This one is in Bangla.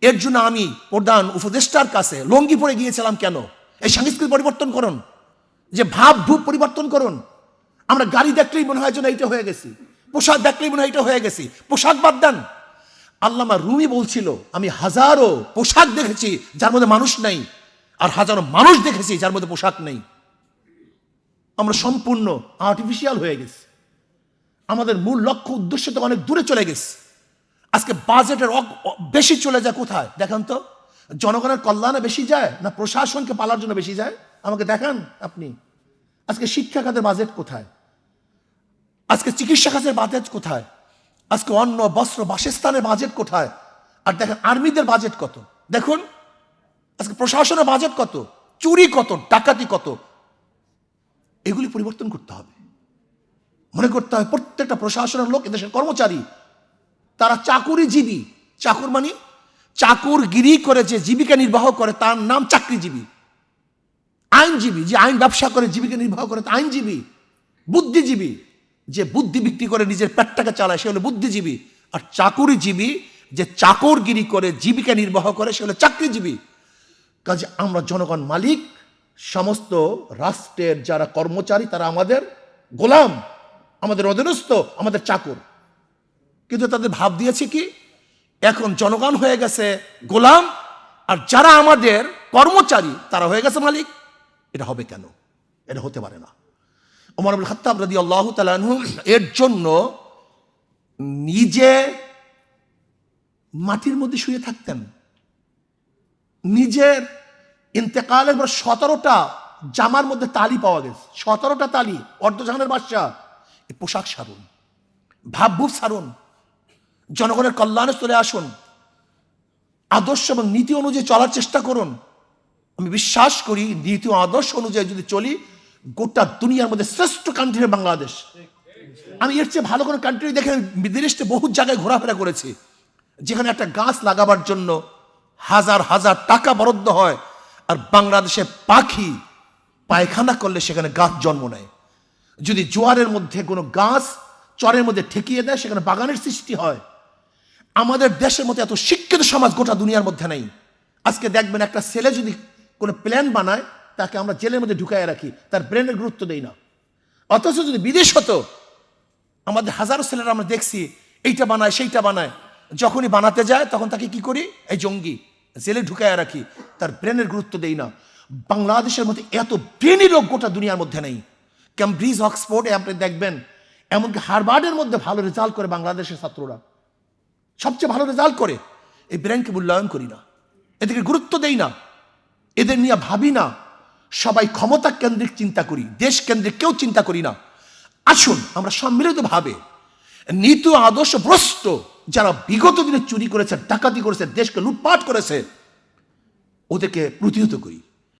এর জন্য আমি প্রধান উপদেষ্টার কাছে লঙ্গি পরে গিয়েছিলাম কেন? এই সংস্কৃতি পরিবর্তন করুন। যে ভাব ভূপ পরিবর্তন করুন। আমরা গাড়ি দেখলেই মনে হয় যেন এইটা হয়ে গেছি। পোশাক দেখলেই মনে হয় এটা হয়ে গেছি। পোশাক বাদ দেন। আল্লামা রুমি বলছিল, আমি হাজারো পোশাক দেখেছি যার মধ্যে মানুষ নেই আর হাজারো মানুষ দেখেছি যার মধ্যে পোশাক নেই। আমরা সম্পূর্ণ আর্টিফিশিয়াল হয়ে গেছি। আমাদের মূল লক্ষ্য, উদ্দেশ্য তো অনেক দূরে চলে গেছে। আজকে বাজেটের বেশি চলে যায় কোথায়? দেখান তো। জনগণের কল্যাণে বেশি যায় না প্রশাসনকে পালার জন্য বেশি যায়? আমাকে দেখান আপনি। আজকে শিক্ষা খাতের বাজেট কোথায়? আজকে চিকিৎসা খাতের বাজেট কোথায়? আজকে অন্ন, বস্ত্র, বাসস্থানের বাজেট কোথায়? আর দেখেন, আর্মিদের বাজেট কত? দেখুন, আজকে প্রশাসনের বাজেট কত? চুরি কত? ডাকাতি কত? এগুলি পরিবর্তন করতে হবে। মনে করতে হবে প্রত্যেকটা প্রশাসনের লোক, এদেশের কর্মচারী তারা চাকুরিজীবী। চাকুর মানে? চাকুরগিরি করে যে জীবিকা নির্বাহ করে তার নাম চাকরিজীবী। আইনজীবী, যে আইন ব্যবসা করে জীবিকা নির্বাহ করে তা আইনজীবী। বুদ্ধিজীবী, যে বুদ্ধি বিক্রি করে নিজের পেটটাকে চালায়, সে হলো বুদ্ধিজীবী। আর চাকুরিজীবী, যে চাকরগিরি করে জীবিকা নির্বাহ করে, সে হলো চাকরিজীবী। কাজে আমরা জনগণ মালিক, সমস্ত রাষ্ট্রের যারা কর্মচারী, তারা আমাদের গোলাম, আমাদের অধীনস্থ, আমাদের চাকর। কিন্তু তাদের ভাব দিয়েছে কি? এখন জনগণ হয়ে গেছে গোলাম, আর যারা আমাদের কর্মচারী, তারা হয়ে গেছে মালিক। এটা হবে কেন? এটা হতে পারে না। ওমর আবুল খাত্তাব রাদি আল্লাহ এর জন্য নিজে মাটির মধ্যে শুয়ে থাকতেন। নিজের ইন্তেকালের পর সতেরোটা জামার মধ্যে তালি পাওয়া গেছে। সতেরোটা তালি অর্ধজাহানের বাদশাহ। পোশাক সারুন ভাবভূপ সারুন। জনগণের কল্যাণে চলে আসুন। আদর্শ এবং নীতি অনুযায়ী চলার চেষ্টা করুন। আমি বিশ্বাস করি, নীতি ও আদর্শ অনুযায়ী যদি চলি, গোটা দুনিয়ার মধ্যে শ্রেষ্ঠ কান্ট্রি বাংলাদেশ। আমি এর চেয়ে ভালো কোনো কান্ট্রি দেখেন বিদেশে বহু জায়গায় ঘোরাফেরা করেছি। যেখানে একটা গাছ লাগাবার জন্য হাজার হাজার টাকা বরাদ্দ হয় আর বাংলাদেশে পাখি পায়খানা করলে সেখানে গাছ জন্ম নেয়। যদি জোয়ারের মধ্যে কোনো গাছ চরের মধ্যে ঠেকিয়ে দেয়, সেখানে বাগানের সৃষ্টি হয়। আমাদের দেশের মধ্যে এত শিক্ষিত সমাজ গোটা দুনিয়ার মধ্যে নেই। আজকে দেখবেন একটা ছেলে যদি কোনো প্ল্যান বানায়, তাকে আমরা জেলের মধ্যে ঢুকায় রাখি, তার ব্রেনের গুরুত্ব দেই না। অথচ যদি বিদেশ হতো, আমাদের হাজারো ছেলেরা আমরা দেখছি, এইটা বানায়, সেইটা বানায়। যখনই বানাতে যায়, তখন তাকে কি করি? এই জঙ্গি, জেলে ঢুকায় রাখি, তার ব্রেনের গুরুত্ব দেই না। বাংলাদেশের মধ্যে এত ব্রেনই লোক গোটা দুনিয়ার মধ্যে নেই। ক্যামব্রিজ অক্সফোর্ডে আপনি দেখবেন, এমনকি হারবার্ডের মধ্যে ভালো রেজাল্ট করে বাংলাদেশের ছাত্ররা। সবচেয়ে ভালো রেজাল্ট করে, এই ব্র্যান্ডকে মূল্যায়ন করি না। এদেরকে গুরুত্ব দেই না। এদের নিয়ে ভাবি না। সবাই ক্ষমতা কেন্দ্রিক চিন্তা করি, দেশ কেন্দ্রিক কেউ চিন্তা করি না। আসুন, আমরা সম্মিলিতভাবে নীতি আদর্শ ভ্রষ্ট, যারা বিগত দিনে চুরি করেছে, ডাকাতি করেছে, দেশকে লুটপাট করেছে, ওদেরকে প্রতিহত করি।